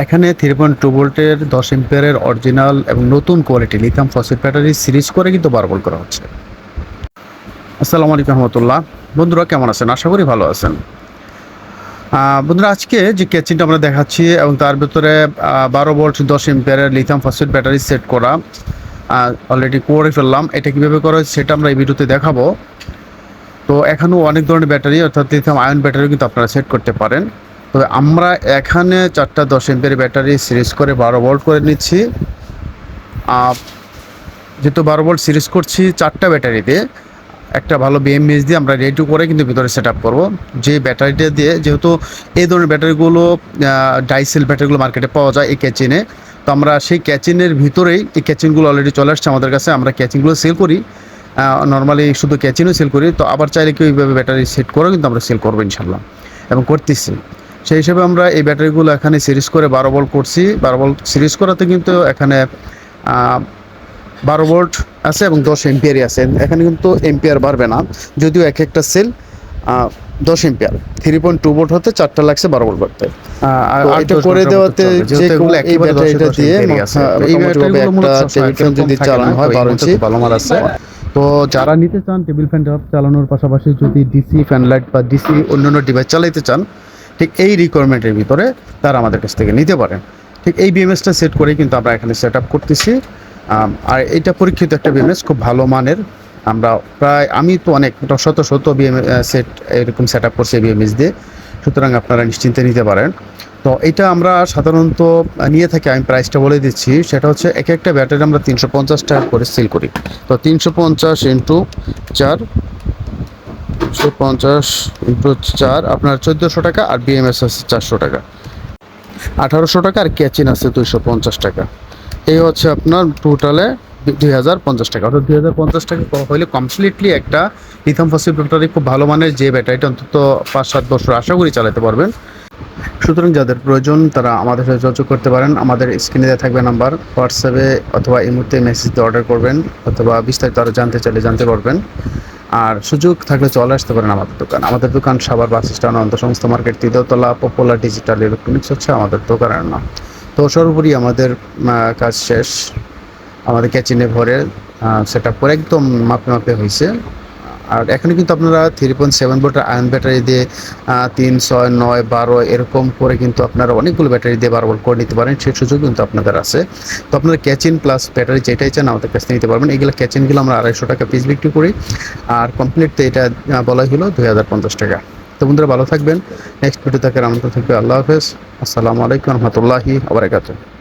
এখানে three point two ভোল্টের দশ এম্পিয়ারের অরিজিনাল এবং নতুন quality lithium phosphate battery series করে কিন্তু বারবল করা হচ্ছে। আসসালামু আলাইকুম রহমতুল্লাহ। বন্ধুরা, কেমন আছেন? আশা করি ভালো আছেন। বন্ধুরা, আজকে যে ক্যাচিংটা আমরা দেখাচ্ছি এবং তার ভিতরে বারো ভোল্ট দশ এম্পিয়ারের লিথাম ফসফেট ব্যাটারি সেট করা অলরেডি করে ফেললাম। এটা কীভাবে করা হয়েছে সেটা আমরা এই ভিডিওতে দেখাবো। তো এখনও অনেক ধরনের ব্যাটারি অর্থাৎ লিথিয়াম আয়ন ব্যাটারি কিন্তু আপনারা সেট করতে পারেন। তবে আমরা এখানে চারটা দশ এম্পিয়ার ব্যাটারি সিরিজ করে বারো ভোল্ট করে নিচ্ছি। যেহেতু বারো ভোল্ট সিরিজ করছি চারটা ব্যাটারিতে একটা ভালো বিএমএস দিয়ে আমরা রেডি করে কিন্তু ভিতরে সেট আপ করব। যে ব্যাটারিটা দিয়ে যেহেতু এই ধরনের ব্যাটারিগুলো ডাইসেল ব্যাটারিগুলো মার্কেটে পাওয়া যায় এই ক্যাচিনে তো আমরা সেই ক্যাচিনের ভিতরেই এই ক্যাচিনগুলো অলরেডি চলে আসছে আমাদের কাছে, আমরা ক্যাচিনগুলো সেল করি। নর্মালি শুধু ক্যাচিনও সেল করি, তো আবার চাইলে কেউ এইভাবে ব্যাটারি সেট করেও কিন্তু আমরা সেল করব ইনশাল্লাহ এবং করতেছি। সেই হিসেবে আমরা এই ব্যাটারিগুলো এখানে সিরিজ করে বারো বল করছি। বারো বল সিরিজ করাতে কিন্তু এখানে বারো ভোল্ট আছে এবং দশ এম্পিয়ারই আছে। এখানে কিন্তু এম্পিয়ার বাড়বে না যদিও এক একটা সেল দশ ampere three point two volt হতে চারটা লাগছে বারো ভোল্ট করতে আর তো এটা এটা করে দেওয়াতে যে এই ব্যাটারিটা দিয়ে। হ্যাঁ, এই ব্যাটারিগুলো যদি চালানো হয় বারো ইঞ্চি ভালো মাল আছে। তো যারা নিতে চান টেবিল ফ্যান চালানোর পাশাপাশি যদি ডিসি ফ্যান লাইট বা ডিসি অন্যান্য ডিভাইস চালাইতে চান ঠিক এই রিকোয়ারমেন্টের ভিতরে তারা আমাদের কাছ থেকে নিতে পারেন। ঠিক এই বিএমএসটা সেট করেই কিন্তু আমরা এখানে সেট আপ করতেছি আর এটা পরীক্ষিত একটা বিএমএস খুব ভালো মানের। আমরা প্রায়, আমি তো অনেক শত শত বিএম সেট এরকম সেট আপ করছি বিএমএস দিয়ে। সুতরাং আপনারা নিশ্চিন্তে নিতে পারেন। তো এটা আমরা সাধারণত নিয়ে থাকি, আমি প্রাইসটা বলে দিচ্ছি। সেটা হচ্ছে এক একটা ব্যাটারি আমরা তিনশো পঞ্চাশ টাকা করে সেল করি। তো তিনশো পঞ্চাশ ইন্টু চার তিনশো পঞ্চাশ ইন্টু চার, আপনার চোদ্দোশো টাকা আর বিএমএস আছে চারশো টাকা। আঠারোশো টাকা আর ক্যাচিন আছে দুইশো পঞ্চাশ টাকা। এই হচ্ছে আপনার টোটালে দুই হাজার পঞ্চাশ টাকা। অর্থাৎ দুই হাজার পঞ্চাশ টাকা হলে কমপ্লিটলি একটা লিথিয়াম ফসফেট ব্যাটারি খুব ভালো মানের যে ব্যাটারিটা অন্তত পাঁচ সাত বছর আশা করি চালাতে পারবেন। সুতরাং যাদের প্রয়োজন তারা আমাদের সাথে যোগাযোগ করতে পারেন। আমাদের স্ক্রিনে দেওয়া থাকবে নাম্বার হোয়াটসঅ্যাপে অথবা এই মুহূর্তে মেসেজ দিয়ে অর্ডার করবেন অথবা বিস্তারিত আরও জানতে চাইলে জানতে পারবেন। আর সুযোগ থাকলে চলে আসতে পারেন আমাদের দোকান। আমাদের দোকান সাবার বাস স্ট্যান্ড অন্ত সংস্থা মার্কেট তৃতীয়তলা পপুলার ডিজিটাল ইলেকট্রনিক্স হচ্ছে আমাদের দোকানের নাম। তো সর্বোপরি আমাদের কাজ শেষ। আমাদের ক্যাচিনে ভরে সেটা আপ করে একদম মাপে মাপে হয়েছে। আর এখানে কিন্তু আপনারা থ্রি পয়েন্ট সেভেন ভোল্টের আয়ন ব্যাটারি দিয়ে তিন, ছয়, নয়, বারো, এরকম করে কিন্তু আপনারা অনেকগুলো ব্যাটারি দিয়ে বারো ভোল্ট করে নিতে পারেন। সেই সুযোগ কিন্তু আপনাদের আছে। তো আপনারা ক্যাচিন প্লাস ব্যাটারি যেটাই চান আমাদের কাছে নিতে পারবেন। এগুলো ক্যাচিনগুলো আমরা আড়াইশো টাকা পিস বিক্রি করি। আর কমপ্লিট তো এটা বলাই হলো দুই হাজার পঞ্চাশ টাকা। তো বন্ধুরা ভালো থাকবেন। নেক্সট ভিডিও থেকে আমন্ত্রণ থাকবে। আল্লাহ হাফেজ। আসসালামু আলাইকুম রহমতুল্লাহি আবরাকাতুহ